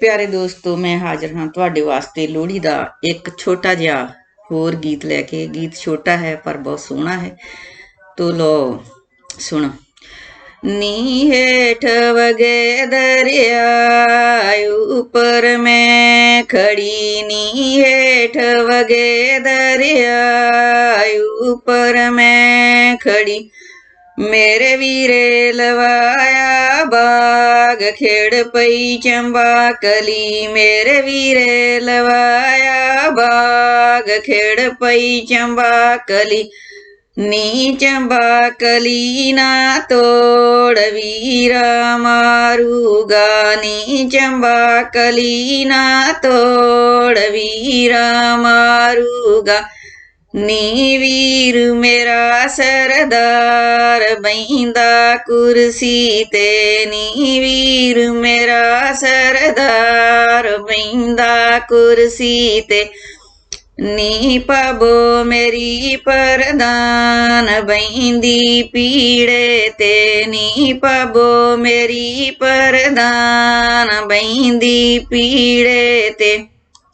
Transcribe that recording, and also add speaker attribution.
Speaker 1: ਪਿਆਰੇ ਦੋਸਤੋ ਮੈਂ ਹਾਜ਼ਰ ਹਾਂ ਤੁਹਾਡੇ ਵਾਸਤੇ ਲੋਹੜੀ ਦਾ ਇੱਕ ਛੋਟਾ ਜਿਹਾ ਹੋਰ ਗੀਤ ਲੈ ਕੇ ਗੀਤ ਛੋਟਾ ਹੈ ਪਰ ਬਹੁਤ ਸੋਹਣਾ ਹੈ ਤੋ ਲੋ ਸੁਣੋ ਨੀ ਹੇਠ ਵਗੇ ਦਰਿਆ ਉੱਪਰ ਮੈਂ ਖੜੀ ਨੀ ਹੇਠ ਵਗੇ ਦਰਿਆ ਉੱਪਰ ਮੈਂ ਖੜੀ ਮੇਰੇ ਵੀਰੇ ਲਵਾਇਆ गेड पै चम्बा कली मेरे विरल बागेड पै चम्बा कली नी चम्बा कलीना ोड वीरा मारुगा नी चम्बा कलीना ोड वीरा मारुगा ਨੀ ਵੀਰ ਮੇਰਾ ਸਰਦਾਰ ਬੈਂਦਾ ਕੁਰਸੀ ਤੇ। ਨੀ ਵੀਰ ਮੇਰਾ ਸਰਦਾਰ ਬੈਂਦਾ ਕੁਰਸੀ ਤੇ। ਨੀ ਪਬੋ ਮੇਰੀ ਪਰਦਾਨ ਬੈਂਦੀ ਪੀੜੇ ਤੇ। ਨੀ ਪਬੋ ਮੇਰੀ ਪਰਦਾਨ ਬੈਂਦੀ ਪੀੜੇ ਤੇ।